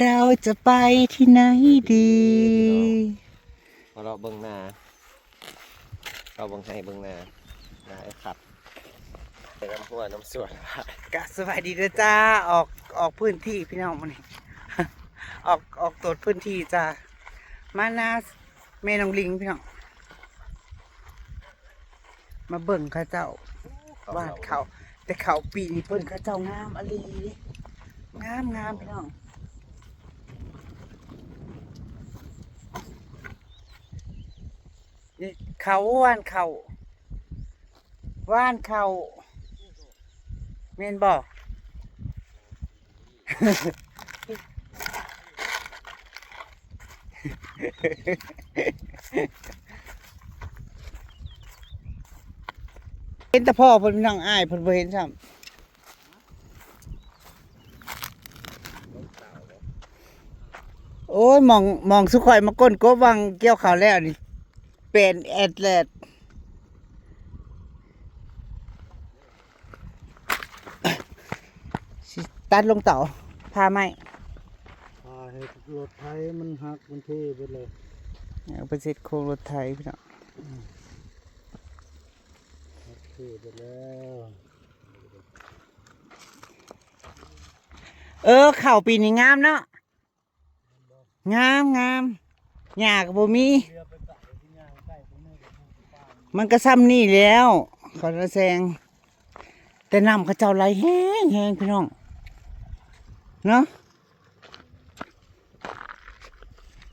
เราจะไปที่ไหนดีพอเราเบิ่งหน้าเราเบิ่งให้เบิ่งหน้าหน้าไอ้ขัดเป็นน้ำหัวน้ำสวนกะสวัสดีเด้อจ้าออกออกพื้นที่พี่น้องมันออกออกตรวจพื้นที่จ้ามานาเมนองลิงพี่น้องมาเบิ่งเข้าเจ้าวาดเขา แต่เขาปีนี้เพิ่นเข้าเจ้างามอลีงามงามพี่น้อง เขาว่านเขาว่านเขาเมนบอกเห็นแต่พ่อเพิ่นพี่งอ้ายเพิ่นบ่เห็นซ้ำโอ้ยมองมองสุข่อยมาก้นกบวังเกี่ยวข้าวแล้วนี่ เป็นแอดแลดสิตัดลงเต่าพาไหมพาให้รถไทยมันหักมันเทไปเลยเอาไปเสร็จโครงรถไถพี่น้องหักเทไปแล้วเออข้าวปีนี้งามเนาะงามงามหญ้าก็บ่มีเรือไป มันก็ซ้ำนี่แล้วขอระแซง แต่น้ำเขาเจ้าไหลแห้งแห้งพี่น้อง เนาะ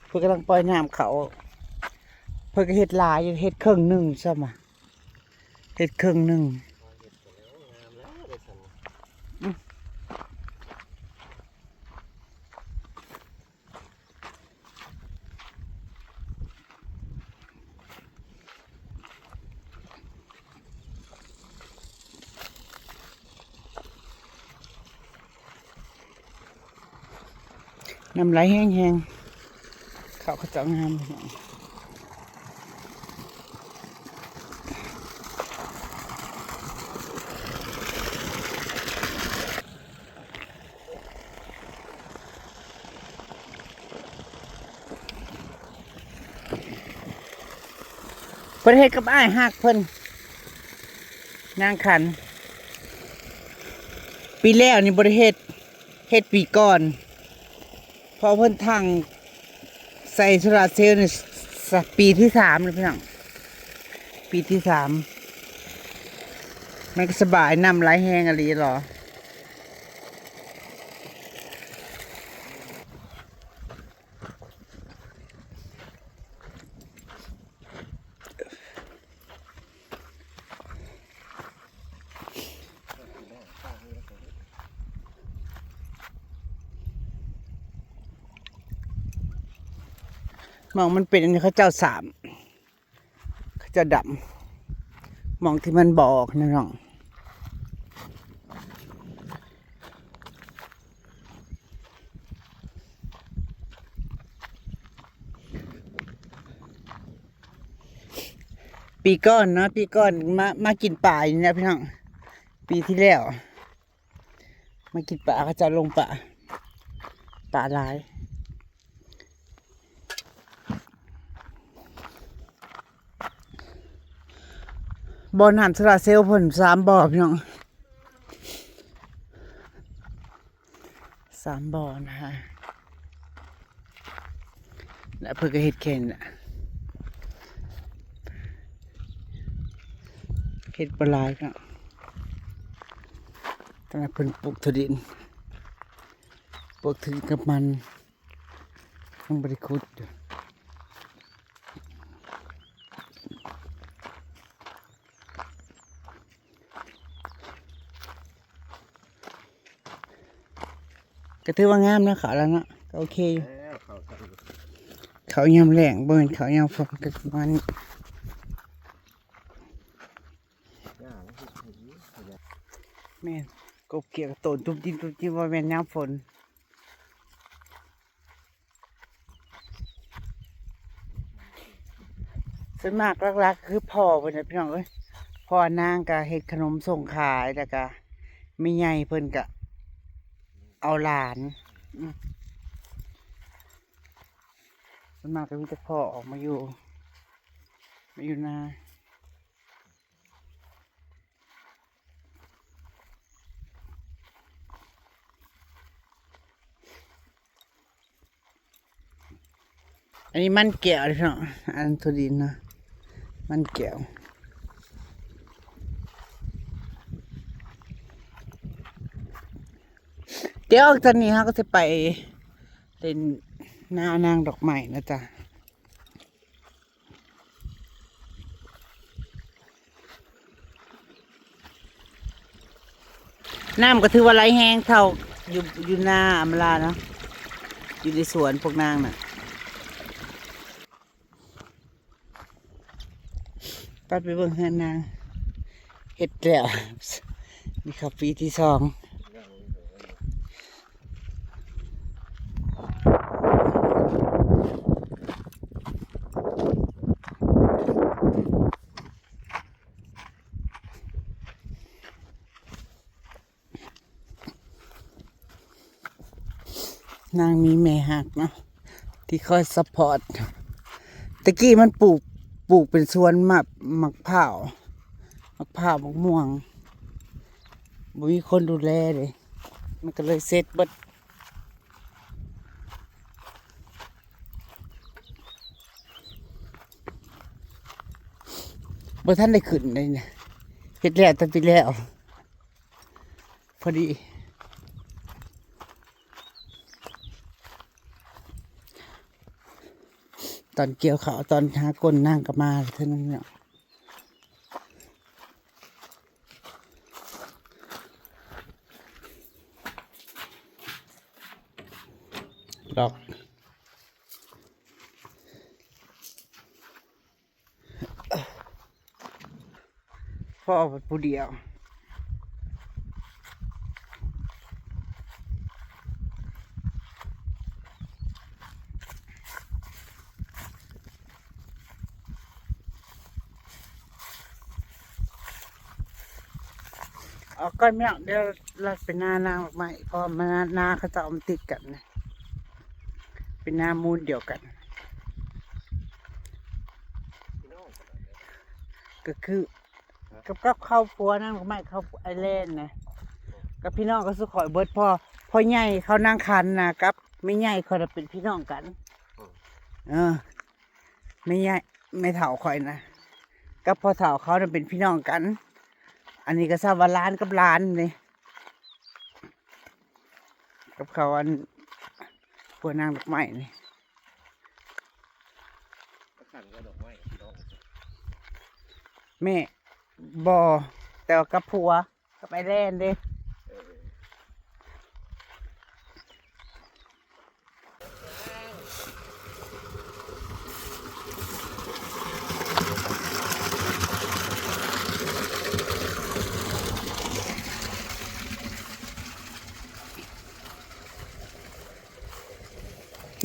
เพื่อกำลังปล่อยน้ำเขา เพื่อก็เห็ดลายเห็ดเครื่องหนึ่งใช่ไหมเห็ดเครื่องหนึ่ง งามแล้วเดี๋ยวฉัน น้ำไหลแห้งแห้งเขาเขาจ้างามประเทศกับอ้ายหักเพิ่นนางขัน ปีแล้วนี่บริเฮ็ดเฮ็ดปีก่อน พอเพิ่นทางใส่โซลาเซลล์นี่สักปีที่สามเลยพี่น้องปีที่สามมันก็สบายนำไหลแห้งอะไรหรอ มองมันเป็นอันนี้เขาเจ้าสามเขาเจ้าดำมองที่มันบอกนะน้องปีก้อนนะปีก้อนมามากินป่าอย่างนี้พี่น้องปีที่แล้ว มากินป่าเขาจะลงป่าป่าลาย บอน้ำโซลาร์เซลล์เพิ่นสามบ่อพี่น้องสามบ่อนะฮะและเพิ่นก็เฮ็ดแค่นี้น่ะเฮ็ดปลายเนาตอนนั้นเพิ่นปลูกถั่วดินปลูกถั่วดินกับมันยังบ่ได้ขุดอยู่ ก็ถือว่างามนะเขาแล้วเนาะก็โอเคอยู่แล้วเขากันเขายำแหลงเบิ่นเขายำฝนก็ประมาณนี้ย่างที่ขยี้ขยะแม่นกบเกี่ยวกับต้นทุบจิ้มทุบจิ้มว่าแม่นน้ำฝนส่วนมากรักๆ คือพ่อเพิ่นน่ะพี่น้องเอ้ยพ่อนางก็เฮ็ดขนมส่งขายแล้วก็ไม่ใหญ่เพิ่นก็ เอาหลานมส่นมากก็มีแต่พ่อออกมาอยู่มาอยู่นาอันนี้มันแก้วเลยเนาะอันทุดินนะมันแก้ว เดี๋ยวออกจากนี้ฮะก็จะไปเล่นหน้านางดอกไม้นะจ๊ะน้ำก็ถือว่าไหลแห้งเท่าอยู่อยู่หน้าอำลาเนาะอยู่ในสวนพวกนางน่ะไปไปเบิ่งเฮือนนางเฮ็ดแล้วนี่ครับปีที่สอง นางมีแม่หักเนาะที่คอยซัพพอร์ตตะกี้มันปลูกปลูกเป็นสวนมะมะพร้าวมะพร้าวมะม่วงบ่มีคนดูแลเลย มันก็เลยเซ็ตบิดบ่ท่านได้ขึ้นเลยเนี่ยเฮ็ดแล้วแตั้งปีแล้ว พอดี ตอนเกี่ยวเขาตอนหากลนั่งก็มาเท่านั้นเนาะดอกพ่อผู้เดียว ก้อนเมี่ยงเดี๋ยวเราเป็นหน้านางใหม่พอมาหน้าเขาจะเอามาติดกันนะเป็นนามูลเดียวกัน ก็คือกับกับข้าวฟัวนั่งไม่ข้าวไอแลนนะกับพี่น้องก็สุขอยเบิดพอพอใหญ่เขานั่งคันนะกับไม่ใหญ่เขาจะเป็นพี่น้องกัน เออ ไม่ใหญ่ไม่เถ่าคอยนะกับพอเถ่าเขาจะเป็นพี่น้องกัน อันนี้ก็ทราบว่าร้านกับร้านนี่กับเขาอันพวนางดอกไม้นี่ขันก็ดอกไม้ดอกแม่บอแต่กับผัวกับไอแลนด์เด้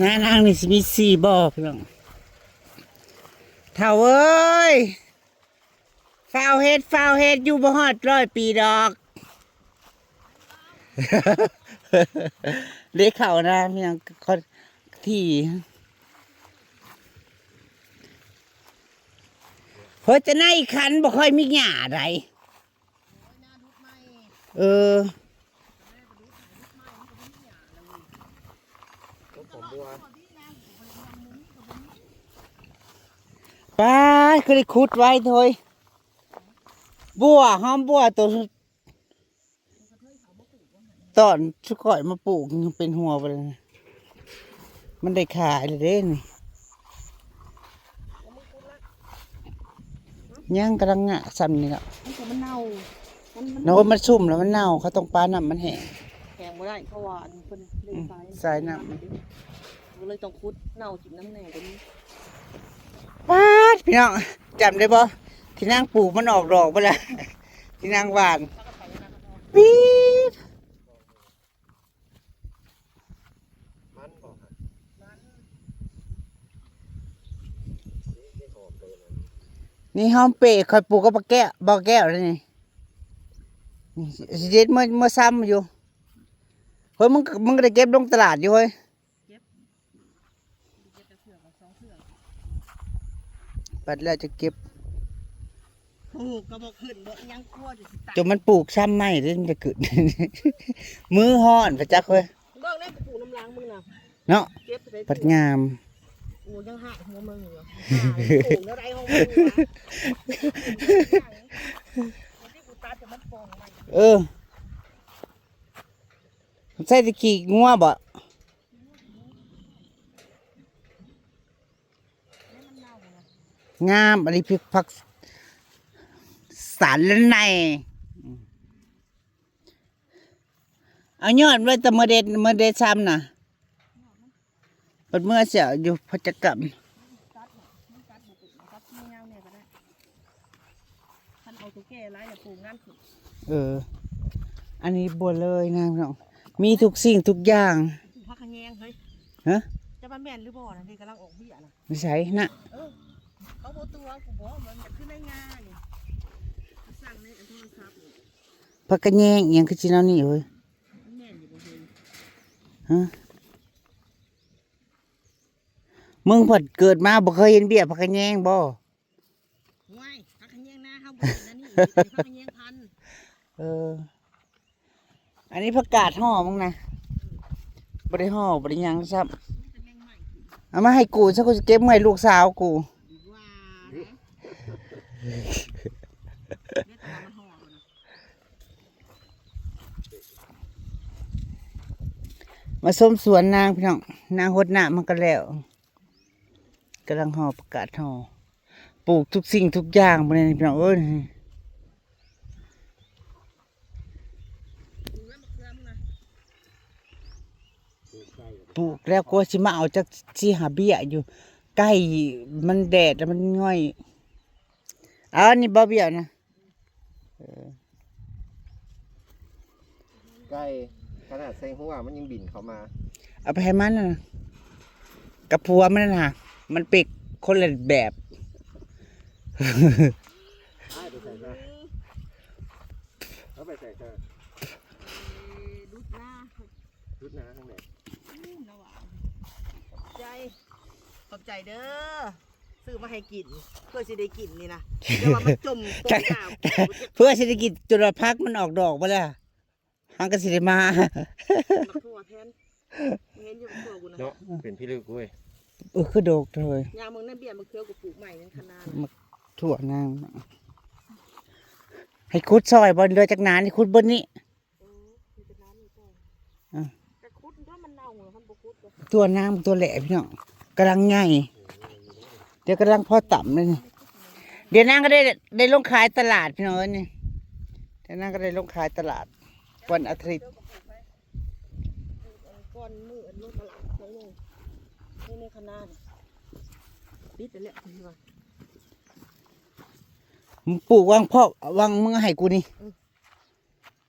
นานางนี่สิมีสี่บ่อพี่น้องเท่าเอ้ยฟาวเฮ็ดฟาวเฮ็ดอยู่บ่ฮอดร้อยปีดอกเล็กเขานะพี่น้องคนที่เพราะจะในคันบ่ค่อยมีหญ้าใดเออ ต้นผมบัว ป้าคือได้ขุดไว้เถอยบัวหอมบัวตัวตอนชุกข่อยมาปลูกยังเป็นหัวไปเลยนะมันได้ขายเลยเด้นี่ย่างกำลังงะซ้ำนี่ละมันก็มันเน่ามันมันโน้ตมันซุ่มแล้วมันเน่าเขาต้องปลาน้ำมันแห้งแข็งบ่ได้เพราะว่าอันนี้เพิ่นเล่นสายสายน้ำ ก็เลยต้องคุดเน่าจิบน้ำแหน่ตัวนี้ป้าดพี่น้องจำได้ปะที่นางปลูกมันออกดอกไปแล้วที่นางหวานปี๊ดมันบอกฮะนี่หอมเลยนะนี่หอมเปรย์คอยปลูกก็บแก้วบะแก้วเลยนี่เด็ดเมื่อเมื่อซ้ำอยู่เฮ้ยมึงมึงก็ได้เก็บลงตลาดอยู่เฮ้ย ปัดแล้วจะเก็บปลูกก็บอกขึ้นบ่ยังกลัวจะสิตายจนมันปลูกซ้ำไม่เด้มันจะเกิด มือห่อนพระจักเว้ยเบิ่งได้ปลูกน้ำล้างมึงน่ะเนาะเก็บไปปัดงามโอ้ยังหาหัวมึงอยู่หาปลูกแล้วได้ของมึงอยู่นะที่กูตัดจะมันฟองมัน เออใส่ตะกี้งัวบ่ งามอันนี้พริกผักสารและในอืมเอายอดไว้แต่เมื่อเด็ดเมื่อเด็ดซ้ำน่ะเปิดเมื่อเสียอยู่พจกรรมตัดน่ะมึงตัดบ่ปลูกตัดเงาๆเนี่ยก็ได้ท่านเอาตัวแก่ไล่แล้วปลูกงานขึ้นเออ อันนี้บัวเลยนะพี่น้องมีทุกสิ่งทุกอย่างปลูกผักขะแยงเฮ้ยฮะจะมาแม่นหรือบ่นะที่กำลังออกเบี้ยนะไม่ใช่นะ เออเขาบอกตัวกูบอกมันขึ้นในงานนี่สั่งในอันโทรศัพท์นี่พักกระแยงอิหยังคือจีนเอานี่เว้ยมันแม่นอยู่บ่เฮ้ยฮะมึงพอดเกิดมาบ่เคยเห็นเบี้ยพักกระแยงบ่ว้ายผักขะแยงนะเฮาบ่เห็นนะนี่เป็นผักขะแยงพันธุ์เออ อันนี้ผักกาดห่อมึงนะบ่ได้ห่อบ่ได้หยังซับมันจะแมงใหม่เอามาให้กูซะกูจะเก็บไว้ให้ลูกสาวกู ดีกว่านะเนี่ยแต่ว่า มาส้มสวนนางพี่น้องนางหดหน้ามันก็แล้วกำลังห่อผักกาดห่อปลูกทุกสิ่งทุกอย่างบ่ได้พี่น้องเอ้ยปลูกแล้วก็สิมาเอาจากสิหาเบี้ยอยู่ ใกล้มันแดดแล้วมันง่อย เอ้านี่บ่เบี้ยนะใกล้ขนาดใส่หัวมันยังบินเข้ามา เอาไปให้มันน่ะนะกับผัวมันน่ะมันเป็กคนละแบบเอาไปใส่นะเอาไปใส่เธอเอ่อดูดหน้าชุดหน้าข้างในอู้นะหวานใจ ขอบใจเด้อ ซื้อมาให้กิน เพื่อสิได้กินนี่นะแต่ว่ามันจมตกน้ำเพื่อเศรษฐกิจจุลพักมันออกดอกมาแล้วหังกสิได้มาบักทั่วแทนเห็นอยู่บักทั่วกูนะเนาะเป็นพี่ลึกเว้ยเออคือดอกเลยยามมึงนั่นเบี้ยมะเขือกูปลูกใหม่นั่นขนาดถั่วนางให้คุดซอยบนเรือจากนานให้คุดบนนี้ โอ้มีแต่น้ำมีแต่อะแต่คุดถ้ามันเน่าเหรอมันบ่คุดเลยตัวนางตัวแหลพี่น้องกำลังใหญ่ เดี๋ยวกำลังพอต่ำเลยนี่เดี๋ยวนางก็ได้ได้ลงขายตลาดพี่น้องเอ้ยนี่เดี๋ยวนางก็ได้ลงขายตลาด วันอาทิตย์เจ้าก็ปลูกไปปลูกเอาก้อนมืออันนู้นตลาดน้อยหนึงนี่ในขนาดปิดแต่แหละคุณว่ามึงปลูกวางพ่อวางมึงให้กูนี่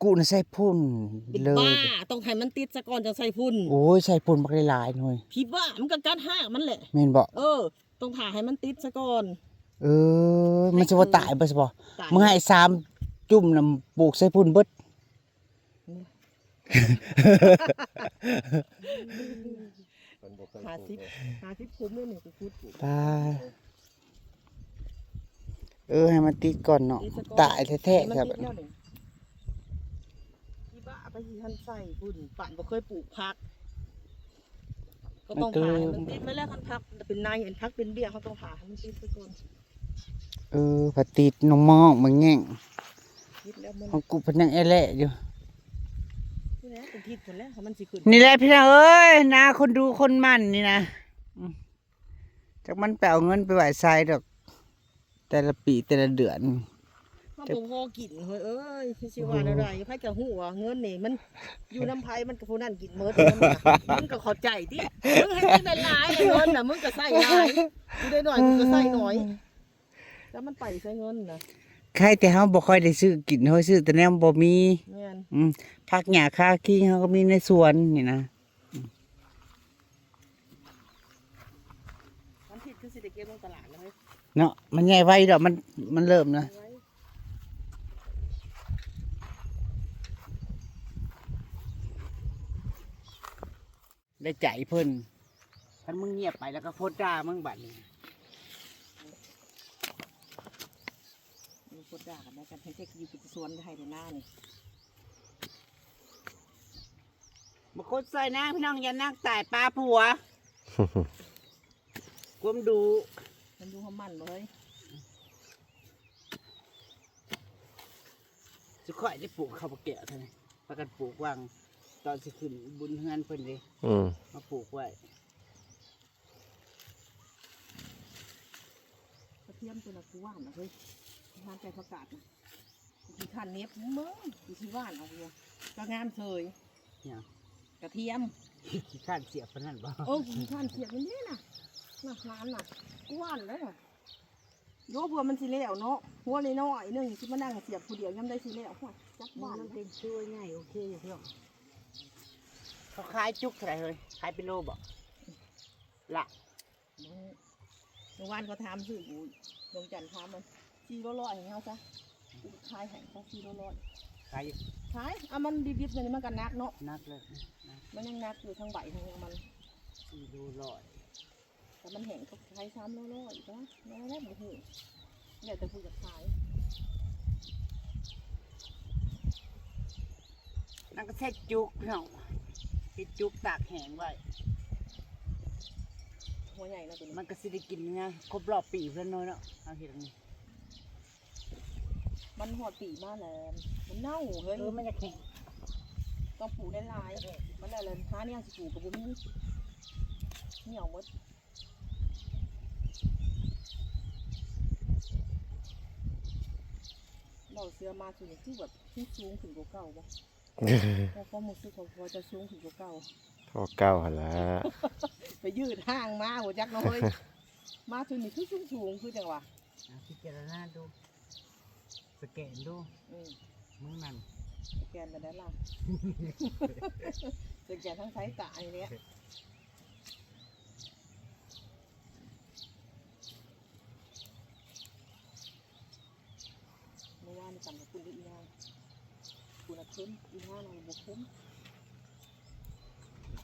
กูน่ะใส่พุ่นเป็นเลยบ้าต้องให้มันติดซะก่อนจะใส่พุ่นโอ้ยใส่พุ่นบักหลายๆหน่อยพี่บ้ามันก็กัดห้างมันแหละแม่นบ่เออ ต้องถ่าให้มันติดซะก่อน เออ มันจะว่าตายบ่สิบ่ตาย มึงให้สามจุ่มนำปลูกใส่พุ่นเบิดคนบ่เคยหาปลูสิกบเลยหาสิบคุ้มเลยนี่กูพูดปลูก ตายเออ ให้มันติดก่อนเนาะติดซะก่อนตายแท้ๆมันครับติดแล้วนี่พี่บ้าไปที่ท่านใส่พุ่นป่านบ่เคยปลูกพัก ก็ต้องผ่าให้มันติดไม่แล้วคันพักเป็นนายเห็นพักเป็นเบี้ยเขาต้องผ่าให้มันติดซะก่อนเออพอติดนมองมันแง่งติดแล้วมันของกูเพิ่นยังแอแลอยู่นี่แหละเป็นทิศหมดแล้วเขามันสิขึ้นนี่แหละพี่น้องเอ้ยนาคนดูคนมันนี่นะอืมจากมันไปเอาเงินไปไหวทรายดอก แต่ละปีแต่ละเดือน เขาบ่พอกินเฮ้ยเอ้ยพี่สิว่าอะไรไผจะฮู้ว่าเงินนี่มันอยู่น้ำไผมันก็ผู้นั้นกินเมิดมันน่ะมึงก็เข้าใจติมึงให้กินหลายๆไอ้เงินน่ะมึงก็ใส่หลายกูได้หน่อยมึงก็ใส่น้อย แล้วมันไปใส่เงินน่ะใครแต่เฮาบ่ค่อยได้ซื้อกินเฮาซื้อแต่แนวบ่มีแม่นอืมผักหญ้าคาขี้เฮาก็มีในสวนนี่นะมันผิดคือสิได้เก็บลงตลาดแล้วเฮ้ยเนาะมันใหญ่ไว้ดอกมันมันเริ่มนะ ไว้ได้ใจเพิ่นคันมึงเงียบไปแล้วก็โพดด่ามึงบัดนี้ดด่ากันนะกันให้เจ๊กอยู่กับสวนให้ในหน้านี่บางคนใส่นางพี่น้องอย่านั่งตายปลาผัวกวมดูมันดูความมันบ่เลยสุข่อยได้ปลูกข้าวปลาแก้วเท่านั้นประกันปลูกวาง ตอนสิขึ้นบุญเฮือนเพิ่นเลยอืมมาปลูกไว้กระเทียมตัวละกูว่านนะเฮ้ยทานใจประกาศนะที่ขันเน็บมึงอยู่ที่ว่านเอาเลยก็งามเฉยเนี่ยกระเทียมขี้ข้านเสียบปานนั้นบ่โอ้ขี้ขันเสียบมันนี่น่ะน่ะร้านน่ะกูว่านเลยน่ะโยเพื่อมันสิแล้วเนาะหัวเลยน้อยๆหนึงที่มานั่งเสียบผู้เดียวยังได้สิแล้วหัวจักบ้านเป็นช่วยง่ายโอเคอยู่พี่น้อง เขาขายจุกเท่าไหร่เลยขายเป็นโลบ่ละเมื่อวานก็ทำซื้อกูดวงจันทร์ทำมันสี่ร้อยร้อยให้เขาซะกูขายให้เขาสี่ร้อยร้อยขายขายเอามันดิบๆเลยมันกันนักเนาะนักเลยนะมันยังนักอยู่ทั้งใบทั้งมันสี่โลร้อยแต่มันแห้งก็ขายซ้ำร้อยร้อยอีกนะแล้วได้หมดหูเดี๋ยวแต่กูจะขายนั่นก็เซ็ตจุกพี่น้อง เซ็ตจุกตากแห้งไว้ หัวใหญ่นะตัวนี้มันก็สิได้กินเนะครบรอบปีเพื่อนน้อยเนาะเอาเห็ดอันนี้มันหอดปีมากแล้วมันเน่าเฮ้ยเออมันจะแข็งต้องปลูกได้หลายมันได้เลยท้าเนี่ยสิปลูกกับบุ้มเหนียวหมดเราเสื้อมาสุดนี่คือแบบขึ้นสูงขึ้นกว่าเก่าบ่ พอความรู้สึกของพอจะสูงขึ้นกว่าเก่าพอเก้าหั่นละไปยืดห้างมาหัวจักน้อยมาถึงนี่คือสูงสูงคือจังหวะเอาพิจารณาดู สแกนดูอืมมือมัน สแกนมาได้ล่ะ สแกนทั้งสายตาอย่างเนี้ยเมื่อวานนี่จำกับคุณได้อีนางคุณน่ะเข้มอีนางนางบกเข้ม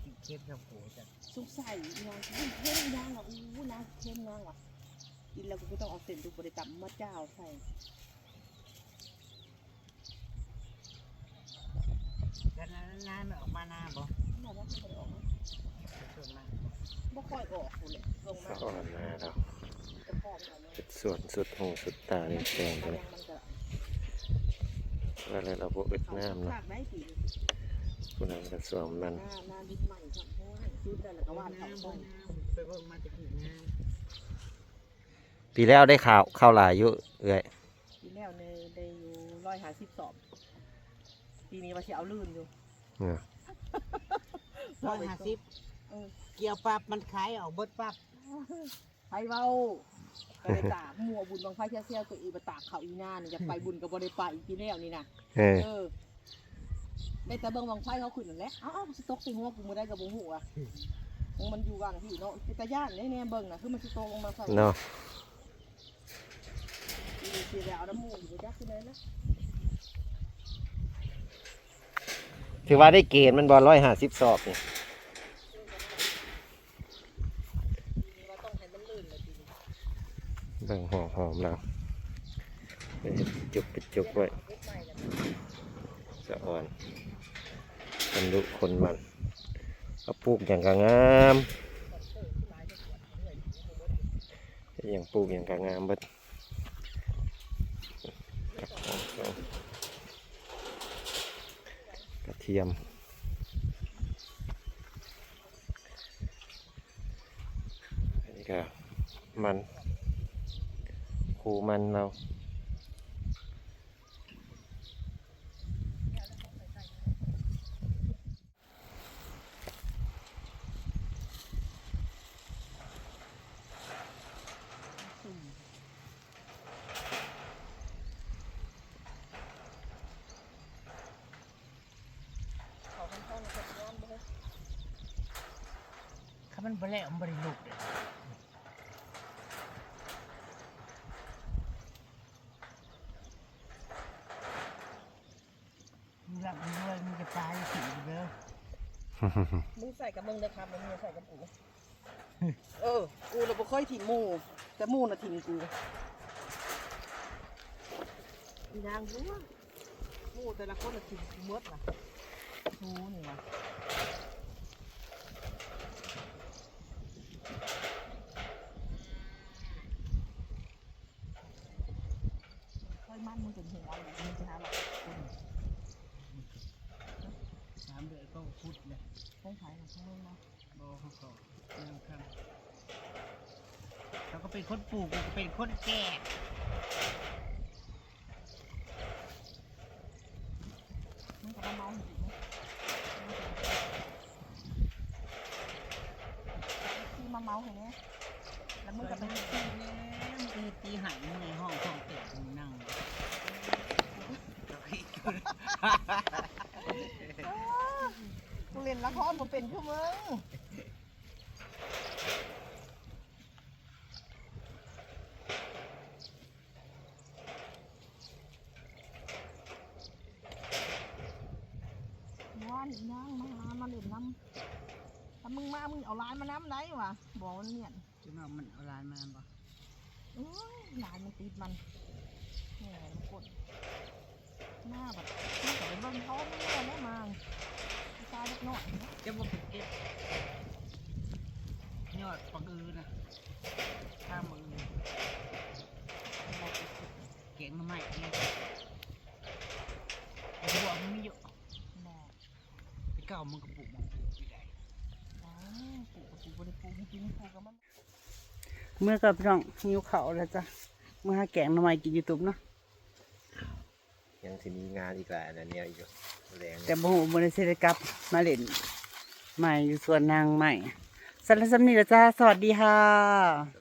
ติดเค็มกับโผจ้ะสุกใส่อีนางเข้มเข้มอีนางอะอู้นางเข้มนางว่ะกินแล้วก็ต้องเอาเส้นดูบริกรรมมาเจ้าใส่กันนานๆมันออกมาหน้าบ่บอกว่าไม่ได้ออกนะส่วนมากบ่ค่อยออกคุณเลยลงมาสะอ่อนมาแล้วจะพร้อมกันเลยเป็นส่วนสุดหูสุดตานี่แดงมัเลนยมันจะว่าแล้วเราบ่อึดเอาน้ำสักเนาะภา คได้ปีผู้นั้นก็สวมมันหน้าหน้าดิบใหม่ครับเพราะว่าซื้อได้แล้วก็ว่านเขาไปไปเบิ่งมาตะกี้งามปีแล้วได้ข่าวข้าวหลายอยู่เอ้ยปีแล้วในได้อยู่ร้อยห้าสิบสอบปีนี้ว่าสิเอาลื่นอยู่เออร้อยห้าสิบเออเกี่ยวปับมันขายออกเบิดปับไผเว้าก็ได้ตากมัวบุญบางไฟเที่ยวๆตัวอีไปตากเขาอีหน้านี่อยากไปบุญก็บ่ได้ไปอีกปีแล้วนี่นะเออเออ ได้แต่เบิ่งบางไฟเขาขึ้นนั่นแหละเอ้าๆสิตกใส่หัวกูบ่ได้ก็บ่ฮู้อะมันอยู่ว่างที่เนาะเป็นตาย่านแน่ๆเบิ่งน่ะคือมันสิตกลงมาใส่เนาะมีสีแล้วน้ำมูกอยู่จักขึ้นเลยนะถือว่าได้เกณฑ์มันบ่ร้อยห้าสิบสอบนี่เราต้องให้มันลื่นเลยทีนี้เบิ่งหอมหอมแล้วเดี๋ยวจุกไปจุกไว้เล็กใหม่แล้วสะอ่อน คนดุคนมันเอาปลูกอย่างกะงามอย่างปลูกอย่างกะงามบิดกระเทียมอันนี้ก็มันคูมันเราค่อนข้างจะงามเลย ถ้ามันบ่แล้วมันบ่ได้ลุกเด้มึงรับมึงด้วยมึงจะตายสิเด้อ มึงใส่กับมึงได้ครับมึงใส่กับกูเออ กูเราบ่ค่อยถิ่มหมูแต่หมูน่ะถิ่มกูอีนางรู้ว่าหมูแต่ละคนน่ะกินเมดล่ะหมูนี่ว่ะค่อยมันมึงเป็นหัวเลยมึงจะหาแบบคน สามเดือนก็พุดเลย ใช้ขายของมึงเนาะ บอเขาก็ยังคำเขาก็เป็นคนปลูกกูก็เป็น คนแก่มึงก็มาเมาจริงไหมที่มาเมาเห็นไหมแล้วมึงก็ไปตีแล้วมันก็ตีหันในห้องห้องเตะมึงนั่งกูเล่นละครมาเป็นคือมึงว่านอีนางมาหามาเล่นน้ำถ้ามึงมา มึงเอาลายมาน้ำไหนวะบอกมันเนี่ย จะมามั นเอาลานมาบ่เอ้ยลายมันติดมันแหมมันกดหน้าแบบมันก็ไปเบิ่งเขาไม่แน่แน่มาตายเล็กน้อยนะจะบอกเก็บยอดปังอือนะข้ามมือเก่งมาใหม่เนี่ยหัวมันไม่อยู่บอกไปเก่ามันก็ปลูกมันอยู่ได้อ๋อปลูกกับปลูกบริปลูกจริงๆปลูกกับมัน เมื่อกับน้องหิวเขาวแล้วจ้ะเมื่อหาแกงหน่อไม้กินยูทูบเนาะยังสิมีงานอีกหลายอันนั้นเนี่ยอีกอยู่แรงแต่บ่ฮู้บ่ได้สิได้กลับมาเล่นใหม่อยู่สวนนางใหม่สำหรับสำนี้ละจ้าสวัสดีค่ะส